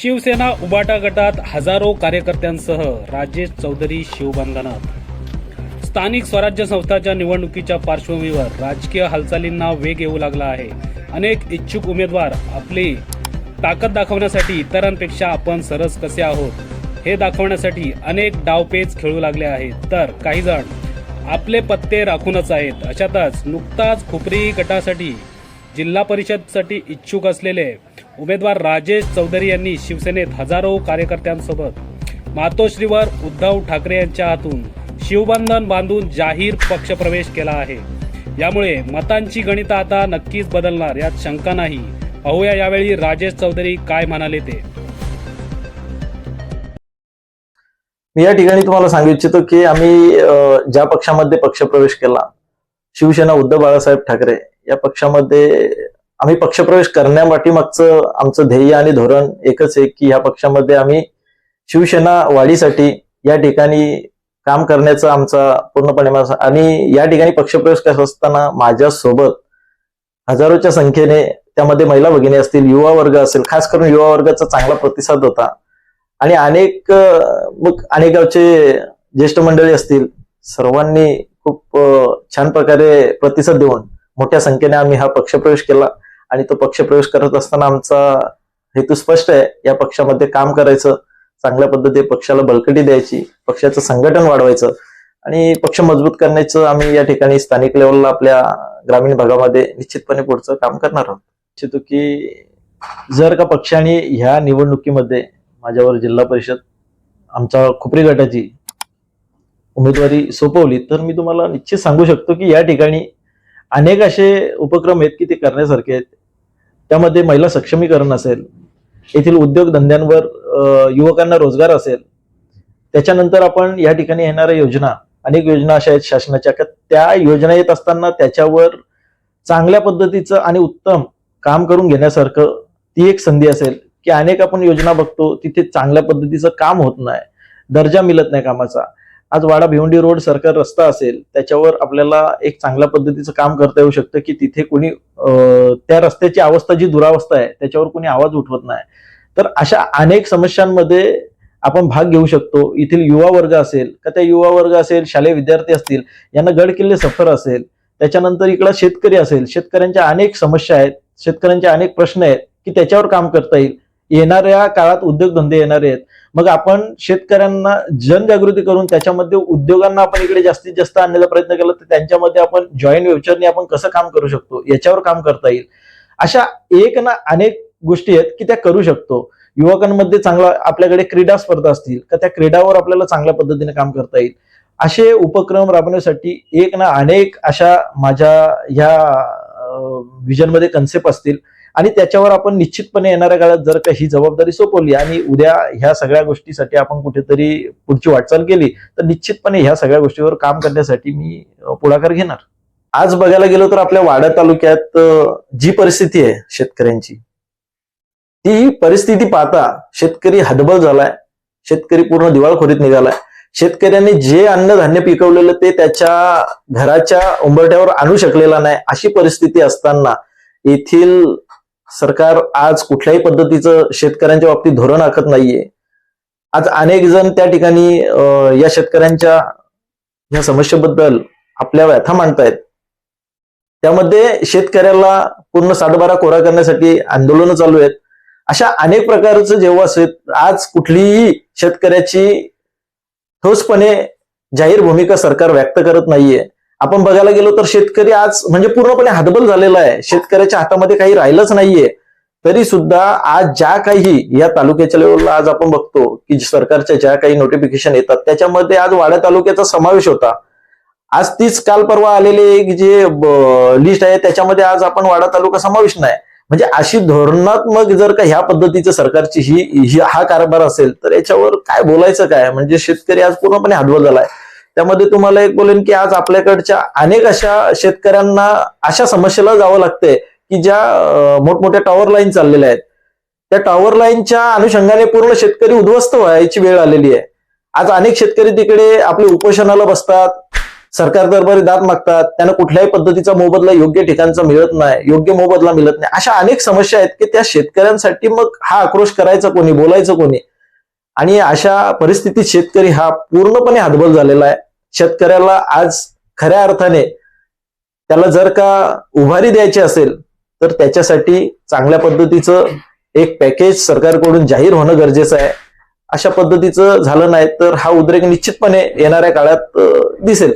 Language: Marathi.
शिवसेना उबाटा गटात हजारो कार्यकर्त्यांसह राजेश चौधरी शिवबंधनात. स्थानिक स्वराज्य संस्थाच्या निवडणुकीच्या पार्श्वभूमीवर राजकीय हालचालींना वेग येऊ लागला आहे. अनेक इच्छुक उमेदवार आपली ताकद दाखवण्यासाठी इतरांपेक्षा आपण सरस कसे आहोत हे दाखवण्यासाठी अनेक डावपेच खेळू लागले आहेत. तर काही जण आपले पत्ते राखूनच आहेत. अशातच नुकताच खुपरी गटासाठी जिल्हा परिषदसाठी इच्छुक असलेले उमेदवार राजेश चौधरी यांनी शिवसेनेत हजारो कार्यकर्त्यांसोबत मातोश्रीवर उद्धव ठाकरे यांच्या हातून शिवबंधन बांधून जाहीर पक्षप्रवेश केला आहे. यामुळे मतांची गणित आता नक्कीच बदलणार यात शंका नाही. पाहूया यावेळी राजेश चौधरी काय म्हणाले ते. मी या ठिकाणी तुम्हाला सांगू इच्छितो की आम्ही ज्या पक्षामध्ये पक्षप्रवेश केला शिवसेना उद्धव बाळासाहेब ठाकरे या पक्षामध्ये आम्ही पक्षप्रवेश करण्यापाठीमागचं आमचं ध्येय आणि धोरण एकच आहे की ह्या पक्षामध्ये आम्ही शिवसेना वाढीसाठी या ठिकाणी काम करण्याचा आमचा पूर्णपणे आणि या ठिकाणी पक्षप्रवेश करत असताना माझ्यासोबत हजारोच्या संख्येने त्यामध्ये महिला भगिनी असतील युवा वर्ग असेल खास करून युवा वर्गाचा चांगला प्रतिसाद होता. आणि अनेक मग अनेक गावचे ज्येष्ठ मंडळी असतील सर्वांनी खूप छान प्रकारे प्रतिसाद देऊन मोठ्या संख्येने आम्ही हा पक्षप्रवेश केला. आणि तो पक्ष प्रवेश करत असताना आमचा हेतू स्पष्ट आहे. या पक्षामध्ये काम करायचं चांगल्या पद्धतीने पक्षाला बळकटी द्यायची पक्षाचं संघटन वाढवायचं आणि पक्ष मजबूत करण्याचं आम्ही या ठिकाणी स्थानिक लेवलला आपल्या ग्रामीण भागामध्ये निश्चितपणे पुढचं काम करणार आहोत. इच्छितो की जर का पक्षाने ह्या निवडणुकीमध्ये माझ्यावर जिल्हा परिषद आमच्या खुपरी गटाची उमेदवारी सोपवली तर मी तुम्हाला निश्चित सांगू शकतो की या ठिकाणी अनेक असे उपक्रम आहेत की ते करण्यासारखे आहेत. त्यामध्ये महिला सक्षमीकरण असेल येथील उद्योगधंद्यांवर युवकांना रोजगार असेल त्याच्यानंतर आपण या ठिकाणी येणाऱ्या योजना अनेक योजना अशा आहेत शासनाच्या. का त्या योजना येत असताना त्याच्यावर चांगल्या पद्धतीचं आणि उत्तम काम करून घेण्यासारखं ती एक संधी असेल की अनेक आपण योजना बघतो तिथे चांगल्या पद्धतीचं काम होत नाही दर्जा मिळत नाही कामाचा. आज वाडा भिवंडी रोड सरकार रस्ता असेल त्याच्यावर आपल्याला एक चांगल्या पद्धतीचं काम करता येऊ शकतं की तिथे कोणी त्या रस्त्याची अवस्था जी दुरावस्था आहे त्याच्यावर कोणी आवाज उठवत नाही. तर अशा अनेक समस्यांमध्ये आपण भाग घेऊ शकतो. येथील युवा वर्ग असेल का त्या युवा वर्ग असेल शालेय विद्यार्थी असतील यांना गड किल्ले सफर असेल त्याच्यानंतर इकडं शेतकरी असेल शेतकऱ्यांच्या अनेक समस्या आहेत शेतकऱ्यांचे अनेक प्रश्न आहेत की त्याच्यावर काम करता येईल. येणाऱ्या काळात उद्योगधंदे येणारे आहेत. मग आपण शेतकऱ्यांना जनजागृती करून त्याच्यामध्ये उद्योगांना आपण इकडे जास्तीत जास्त आणण्याचा प्रयत्न केला तर त्यांच्यामध्ये आपण जॉईंट व्हेंचरने आपण कसं काम करू शकतो याच्यावर काम करता येईल. अशा एक ना अनेक गोष्टी आहेत की त्या करू शकतो. युवकांमध्ये चांगला आपल्याकडे क्रीडा स्पर्धा असतील का त्या क्रीडावर आपल्याला चांगल्या पद्धतीने काम करता येईल. असे उपक्रम राबवण्यासाठी एक ना अनेक अशा माझ्या ह्या विजनमध्ये कन्सेप्ट असतील. आणि त्याच्यावर आपण निश्चितपणे येणाऱ्या काळात जर का ही जबाबदारी सोपवली आणि उद्या ह्या सगळ्या गोष्टीसाठी आपण कुठेतरी पुढची वाटचाल केली तर निश्चितपणे ह्या सगळ्या गोष्टीवर काम करण्यासाठी मी पुढाकार घेणार. आज बघायला गेलो तर आपल्या वाडा तालुक्यात जी परिस्थिती आहे शेतकऱ्यांची ती परिस्थिती पाहता शेतकरी हदबल झालाय शेतकरी पूर्ण दिवाळखोरीत निघालाय. शेतकऱ्यांनी जे अन्नधान्य पिकवलेलं ते त्याच्या घराच्या उंबरठ्यावर आणू शकलेला नाही अशी परिस्थिती असताना येथील सरकार आज कुठल्याही पद्धतीचं शेतकऱ्यांच्या बाबतीत धोरण आखत नाहीये. आज अनेक जण त्या ठिकाणी या शेतकऱ्यांच्या या समस्येबद्दल आपल्या व्यथा मांडतायत. त्यामध्ये शेतकऱ्याला पूर्ण सातबारा कोरा करण्यासाठी आंदोलनं चालू आहेत. अशा अनेक प्रकारचं जेव्हा शेत आज कुठलीही शेतकऱ्याची ठोसपणे जाहीर भूमिका सरकार व्यक्त करत नाहीये. आपण बघायला गेलो तर शेतकरी आज म्हणजे पूर्णपणे हतबल झालेला आहे. शेतकऱ्याच्या हातामध्ये काही राहिलंच नाहीये. तरी सुद्धा आज ज्या काही या तालुक्याच्या लेवलला आज आपण बघतो की सरकारच्या ज्या काही नोटिफिकेशन येतात त्याच्यामध्ये आज वाड्या तालुक्याचा समावेश होता. आज तीच काल परवा आलेले एक जे लिस्ट आहे त्याच्यामध्ये आज आपण वाडा तालुका समावेश नाही. म्हणजे अशी धोरणात्मक जर का ह्या पद्धतीचं सरकारची ही हा कारभार असेल तर याच्यावर काय बोलायचं काय? म्हणजे शेतकरी आज पूर्णपणे हतबल झालाय. त्यामध्ये तुम्हाला एक बोलेन की आज आपल्याकडच्या अनेक अशा शेतकऱ्यांना अशा समस्येला जावं लागतंय की ज्या मोठमोठ्या टॉवर लाईन चाललेल्या आहेत. त्या टॉवर लाईनच्या अनुषंगाने पूर्ण शेतकरी उद्ध्वस्त व्हायची वेळ आलेली आहे. आज अनेक शेतकरी तिकडे आपले उपोषणाला बसतात सरकार दरबारी दात मागतात त्यांना कुठल्याही पद्धतीचा मोबदला योग्य ठिकाणचा मिळत नाही योग्य मोबदला मिळत नाही. अशा अनेक समस्या आहेत की त्या शेतकऱ्यांसाठी मग हा आक्रोश करायचा कोणी बोलायचं कोणी? आणि अशा परिस्थितीत शेतकरी हा पूर्णपणे हातबल झालेला आहे. शेतकऱ्याला आज खऱ्या अर्थाने त्याला जर का उभारी द्यायची असेल तर त्याच्यासाठी चांगल्या पद्धतीचं एक पॅकेज सरकारकडून जाहीर होणं गरजेचं आहे. अशा पद्धतीचं झालं नाही तर हा उद्रेक निश्चितपणे येणाऱ्या काळात दिसेल.